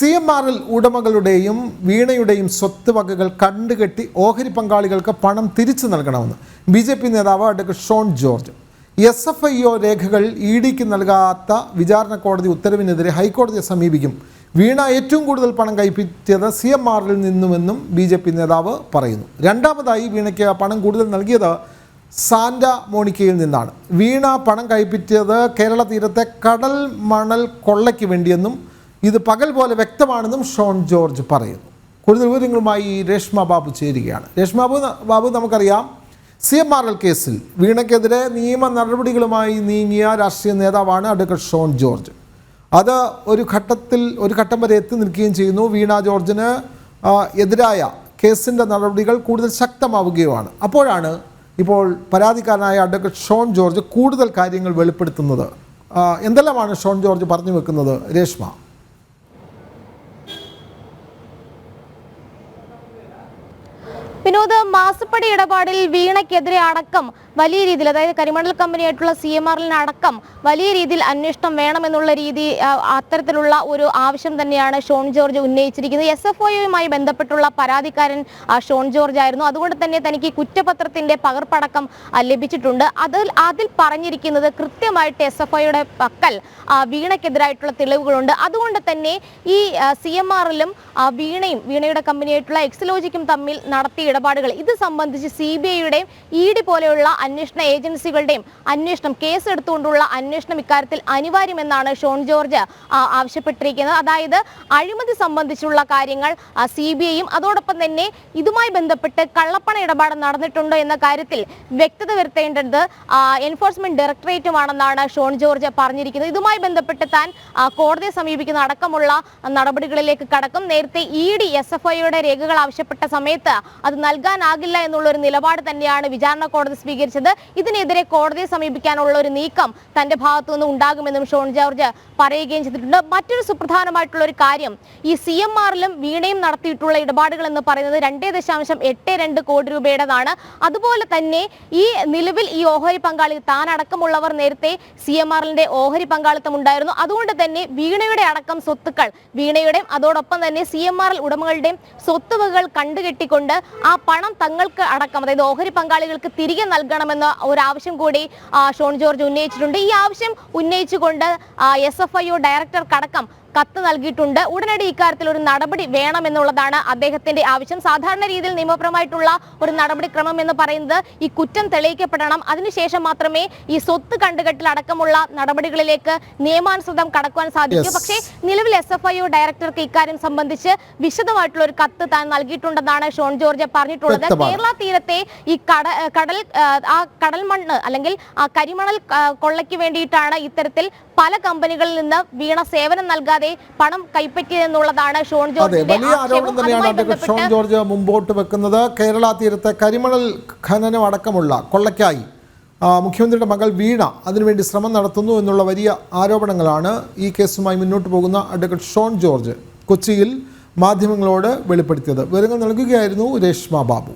C M R L ഉടമകളുടെയും വീണയുടെയും സ്വത്ത് വകകൾ കണ്ടുകെട്ടി ഓഹരി പങ്കാളികൾക്ക് പണം തിരിച്ചു നൽകണമെന്ന് ബി ജെ പി നേതാവ് advocate Shone George. S F I O രേഖകൾ ഇ ഡിക്ക് നൽകാത്ത വിചാരണ കോടതി ഉത്തരവിനെതിരെ ഹൈക്കോടതിയെ സമീപിക്കും. വീണ ഏറ്റവും കൂടുതൽ പണം കൈപ്പറ്റിയത് സി എം ആറിൽ നിന്നുമെന്നും ബി ജെ പി നേതാവ് പറയുന്നു. രണ്ടാമതായി വീണയ്ക്ക് പണം കൂടുതൽ നൽകിയത് സാന്റ മോണിക്കയിൽ നിന്നാണ്. വീണ പണം കൈപ്പറ്റിയത് കേരള തീരത്തെ കടൽ മണൽ കൊള്ളയ്ക്ക് വേണ്ടിയെന്നും ഇത് പകൽ പോലെ വ്യക്തമാണെന്നും ഷോൺ ജോർജ് പറയുന്നു. കൂടുതൽ വിവരങ്ങളുമായി രേഷ്മ ബാബു ചേരുകയാണ്. രേഷ്മ ബാബു ബാബു നമുക്കറിയാം സി എം ആർ എൽ കേസിൽ വീണയ്ക്കെതിരെ നിയമ നടപടികളുമായി നീങ്ങിയ രാഷ്ട്രീയ നേതാവാണ് അഡ്വക്കേറ്റ് ഷോൺ ജോർജ്. അത് ഒരു ഘട്ടത്തിൽ ഒരു ഘട്ടം വരെ എത്തി നിൽക്കുകയും ചെയ്യുന്നു. വീണ ജോർജിന് എതിരായ കേസിന്റെ നടപടികൾ കൂടുതൽ ശക്തമാവുകയുമാണ്. അപ്പോഴാണ് ഇപ്പോൾ പരാതിക്കാരനായ അഡ്വക്കേറ്റ് ഷോൺ ജോർജ് കൂടുതൽ കാര്യങ്ങൾ വെളിപ്പെടുത്തുന്നത്. എന്തെല്ലാമാണ് ഷോൺ ജോർജ് പറഞ്ഞു വെക്കുന്നത് രേഷ്മ? വിനോദ് മാസപ്പടി ഇടപാടിൽ വീണയ്ക്കെതിരെ അടക്കം വലിയ രീതിയിൽ അതായത് കരിമണൽ കമ്പനിയായിട്ടുള്ള സി എം ആറിന് അടക്കം വലിയ രീതിയിൽ അന്വേഷണം വേണമെന്നുള്ള രീതി അത്തരത്തിലുള്ള ഒരു ആവശ്യം തന്നെയാണ് ഷോൺ ജോർജ് ഉന്നയിച്ചിരിക്കുന്നത്. എസ് എഫ് ഒയുമായി ബന്ധപ്പെട്ടുള്ള പരാതിക്കാരൻ ഷോൺ ജോർജ് ആയിരുന്നു. അതുകൊണ്ട് തന്നെ തനിക്ക് കുറ്റപത്രത്തിന്റെ പകർപ്പടക്കം ലഭിച്ചിട്ടുണ്ട്. അതിൽ അതിൽ പറഞ്ഞിരിക്കുന്നത് കൃത്യമായിട്ട് എസ് എഫ് ഒയുടെ പക്കൽ വീണയ്ക്കെതിരായിട്ടുള്ള തെളിവുകളുണ്ട്. അതുകൊണ്ട് തന്നെ ഈ സി എം ആറിലും വീണയും വീണയുടെ കമ്പനിയായിട്ടുള്ള എക്സലോജിക്കും തമ്മിൽ നടത്തിയ ഇടപാടുകൾ. ഇത് സംബന്ധിച്ച് സി ബി ഐയുടെയും ഇ ഡി പോലെയുള്ള അന്വേഷണ ഏജൻസികളുടെയും അന്വേഷണം കേസ് എടുത്തുകൊണ്ടുള്ള അന്വേഷണം ഇക്കാര്യത്തിൽ അനിവാര്യമെന്നാണ് ഷോൺ ജോർജ് ആവശ്യപ്പെട്ടിരിക്കുന്നത്. അതായത് അഴിമതി സംബന്ധിച്ചുള്ള കാര്യങ്ങൾ സി ബി ഐയും അതോടൊപ്പം തന്നെ ഇതുമായി ബന്ധപ്പെട്ട് കള്ളപ്പണ ഇടപാട് നടന്നിട്ടുണ്ടോ എന്ന കാര്യത്തിൽ വ്യക്തത വരുത്തേണ്ടത് എൻഫോഴ്സ്മെന്റ് ഡയറക്ടറേറ്റുമാണെന്നാണ് ഷോൺ ജോർജ് പറഞ്ഞിരിക്കുന്നത്. ഇതുമായി ബന്ധപ്പെട്ട് താൻ കോടതിയെ സമീപിക്കുന്ന അടക്കമുള്ള നടപടികളിലേക്ക് കടക്കും. നേരത്തെ ഇ ഡി എസ് എഫ് ഐയുടെ രേഖകൾ ആവശ്യപ്പെട്ട സമയത്ത് അത് നൽകാനാകില്ല എന്നുള്ള ഒരു നിലപാട് തന്നെയാണ് വിചാരണ കോടതി സ്വീകരിച്ചത്. ഇതിനെതിരെ കോടതിയെ സമീപിക്കാനുള്ള ഒരു നീക്കം തന്റെ ഭാഗത്തു നിന്ന് ഉണ്ടാകുമെന്നും ഷോൺ ജോർജ് പറയുകയും ചെയ്തിട്ടുണ്ട്. മറ്റൊരു സുപ്രധാനമായിട്ടുള്ള ഒരു കാര്യം ഈ സി എം ആറിലും വീണയും നടത്തിയിട്ടുള്ള ഇടപാടുകൾ എന്ന് പറയുന്നത് രണ്ടേ ദശാംശം എട്ട് രണ്ട് കോടി രൂപയുടേതാണ്. അതുപോലെ തന്നെ ഈ നിലവിൽ ഈ ഓഹരി പങ്കാളി താൻ അടക്കമുള്ളവർ നേരത്തെ സി എം ആറിന്റെ ഓഹരി പങ്കാളിത്തം ഉണ്ടായിരുന്നു. അതുകൊണ്ട് തന്നെ വീണയുടെ അടക്കം സ്വത്തുക്കൾ വീണയുടെയും അതോടൊപ്പം തന്നെ സി എം ആർ എൽ ഉടമകളുടെയും സ്വത്തുവകൾ കണ്ടുകെട്ടിക്കൊണ്ട് ആ പണം തങ്ങൾക്ക് അടക്കം അതായത് ഓഹരി പങ്കാളികൾക്ക് തിരികെ നൽകണമെന്ന ഒരു ആവശ്യം കൂടി ആ, ഷോൺ ജോർജ് ഉന്നയിച്ചിട്ടുണ്ട്. ഈ ആവശ്യം ഉന്നയിച്ചുകൊണ്ട് എസ് എഫ് ഐ ഒ ഡയറക്ടർക്കടക്കം കത്ത് നൽകിയിട്ടുണ്ട്. ഉടനടി ഇക്കാര്യത്തിൽ ഒരു നടപടി വേണമെന്നുള്ളതാണ് അദ്ദേഹത്തിന്റെ ആവശ്യം. സാധാരണ രീതിയിൽ നിയമപരമായിട്ടുള്ള ഒരു നടപടിക്രമം എന്ന് പറയുന്നത് ഈ കുറ്റം തെളിയിക്കപ്പെടണം. അതിനുശേഷം മാത്രമേ ഈ സ്വത്ത് കണ്ടുകെട്ടൽ അടക്കമുള്ള നടപടികളിലേക്ക് നിയമാനുസൃതം കടക്കുവാൻ സാധിക്കൂ. പക്ഷേ നിലവിൽ എസ് എഫ് ഐ ഒ ഡയറക്ടർക്ക് ഇക്കാര്യം സംബന്ധിച്ച് വിശദമായിട്ടുള്ള ഒരു കത്ത് താൻ നൽകിയിട്ടുണ്ടെന്നാണ് ഷോൺ ജോർജ് പറഞ്ഞിട്ടുള്ളത്. കേരള തീരത്തെ ഈ കട കടൽ ആ, കടൽ മണ്ണ് അല്ലെങ്കിൽ ആ കരിമണൽ കൊള്ളയ്ക്ക് വേണ്ടിയിട്ടാണ് ഇത്തരത്തിൽ പല കമ്പനികളിൽ നിന്ന് വീണ സേവനം നൽകാതെ പണം കൈപ്പറ്റിയതെന്നുള്ളതാണ് ഷോൺ ജോർജ് വലിയ ആരോപണം തന്നെയാണ് ഷോൺ ജോർജ് മുമ്പോട്ട് വെക്കുന്നത്. കേരള തീരത്തെ കരിമണൽ ഖനനം അടക്കമുള്ള കൊള്ളയ്ക്കായി മുഖ്യമന്ത്രിയുടെ മകൾ വീണ അതിനുവേണ്ടി ശ്രമം നടത്തുന്നു എന്നുള്ള വലിയ ആരോപണങ്ങളാണ് ഈ കേസുമായി മുന്നോട്ട് പോകുന്ന അഡ്വക്കേറ്റ് ഷോൺ ജോർജ് കൊച്ചിയിൽ മാധ്യമങ്ങളോട് വെളിപ്പെടുത്തിയത്. വിവരങ്ങൾ നൽകുകയായിരുന്നു രേഷ്മ ബാബു.